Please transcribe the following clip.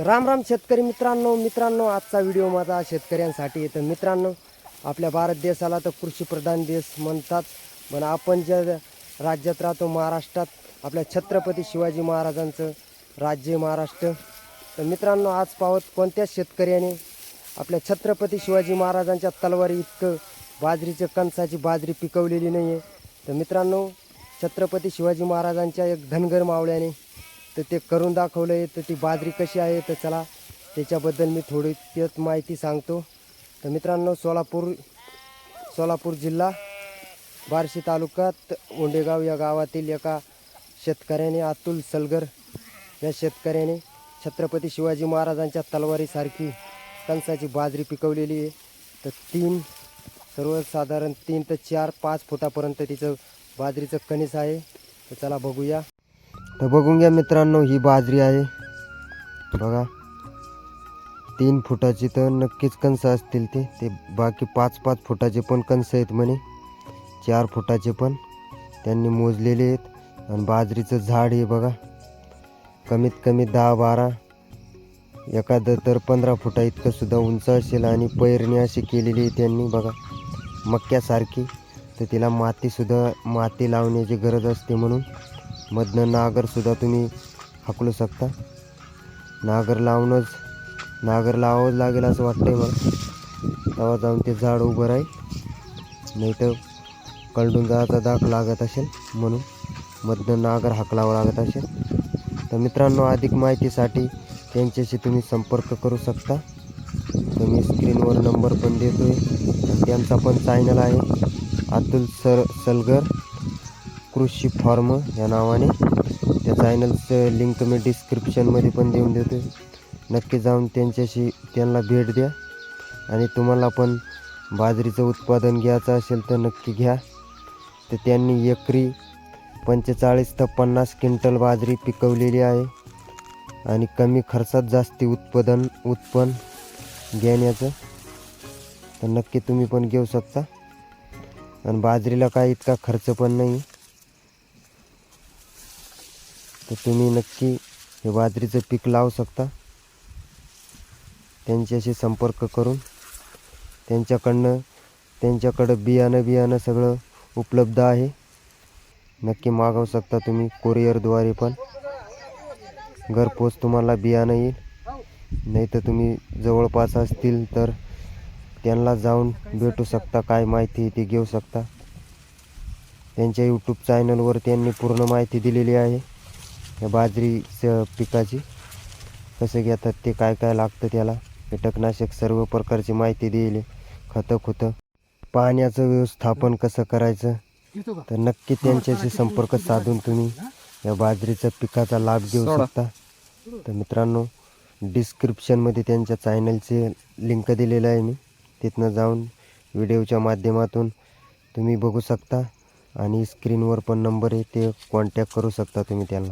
राम राम शेतकरी मित्रांनो मित्रांनो आजचा व्हिडिओ माझा शेतकऱ्यांसाठी. येतो मित्रांनो आपल्या भारत देशाला तर कृषीप्रधान देश म्हणतात. पण आपण ज्या राज्यात राहतो महाराष्ट्रात आपल्या छत्रपती शिवाजी महाराजांचं राज्य महाराष्ट्र. तर मित्रांनो आज पावत कोणत्याच शेतकऱ्याने आपल्या छत्रपती शिवाजी महाराजांच्या तलवारी इतकं बाजरीच्या कणसाची बाजरी पिकवलेली नाही आहे तर मित्रांनो छत्रपती शिवाजी महाराजांच्या एक धनगर मावळ्याने तर ते करून दाखवलं आहे तर ती बाजरी कशी आहे तर चला त्याच्याबद्दल मी थोडी त्यात माहिती सांगतो. तर मित्रांनो सोलापूर सोलापूर जिल्हा बार्शी तालुक्यात ओंडेगाव या गावातील एका शेतकऱ्याने अतुल सलगर या शेतकऱ्याने छत्रपती शिवाजी महाराजांच्या तलवारीसारखी कणसाची बाजरी पिकवलेली आहे. तर तीन सर्वसाधारण तीन ते चार पाच फुटापर्यंत तिचं बाजरीचं कणीस आहे. तर चला बघूया. तर बघून घ्या मित्रांनो ही बाजरी आहे. बघा तीन फुटाची तर नक्कीच कणसं असतील ते. ते बाकी पाच पाच फुटाचे पण कणसं आहेत म्हणे. चार फुटाचे पण. त्यांनी मोजलेले आहेत. आणि बाजरीचं झाड हे बघा. कमीत कमी दहा बारा. एखादं तर पंधरा फुटा इतकं सुद्धा उंच असेल आणि पैरणी अशी केलेली आहे त्यांनी बघा. मक्यासारखी तर तिला मातीसुद्धा माती लावण्याची गरज असते म्हणून. मधनं नागरसुद्धा तुम्ही हाकलू शकता. नागर लावूनच नागर लावावंच लागेल असं वाटतंय मला. तेव्हा जाऊन ते झाड उभं राहील. नाही तर कलडून जायचा दाख लागत असेल म्हणून मधनं नागर हाकलावं लागत असेल. तर मित्रांनो अधिक माहितीसाठी त्यांच्याशी तुम्ही संपर्क करू शकता. तर मी स्क्रीनवर नंबर पण देतो आहे त्यांचा पण चॅनल आहे. अतुल सर सलगर. कृषी फार्म या नावाने. त्या चॅनलचं लिंक मी डिस्क्रिप्शनमध्ये पण देऊन देतो. नक्की जाऊन त्यांच्याशी त्यांना भेट द्या. आणि तुम्हाला पण बाजरीचं उत्पादन घ्यायचं असेल तर नक्की घ्या. तर त्यांनी एकरी पंचेचाळीस ते पन्नास क्विंटल बाजरी पिकवलेली आहे. आणि कमी खर्चात जास्ती उत्पादन उत्पन्न घेण्याचं. तर नक्की तुम्ही पण घेऊ शकता. आणि बाजरीला काय इतका खर्च पण नाही. तर तुम्ही नक्की हे बाजरीचं पीक लावू शकता. त्यांच्याशी संपर्क करून त्यांच्याकडनं त्यांच्याकडं बियाणं बियाणं सगळं उपलब्ध आहे. नक्की मागवू शकता तुम्ही कोरिअरद्वारे पण. घरपोच तुम्हाला बियाणं येईल. नाही तर तुम्ही जवळपास असतील तर त्यांना जाऊन भेटू शकता काय माहिती आहे ती घेऊ शकता. त्यांच्या यूट्यूब चॅनलवर त्यांनी पूर्ण माहिती दिलेली आहे. या बाजरीच्या पिकाची. कसं घेतात ते काय काय लागतं त्याला? कीटकनाशक सर्व प्रकारची माहिती दिली. खतं खुतं. पाण्याचं व्यवस्थापन कसं करायचं? तर नक्की त्यांच्याशी संपर्क साधून तुम्ही. या बाजरीच्या पिकाचा लाभ घेऊ शकता. तर मित्रांनो डिस्क्रिप्शनमध्ये त्यांच्या चॅनलचे लिंक दिलेलं आहे मी. तिथनं जाऊन व्हिडिओच्या माध्यमातून तुम्ही बघू शकता. आणि स्क्रीनवर पण नंबर आहे ते कॉन्टॅक्ट करू शकता तुम्ही त्यांना.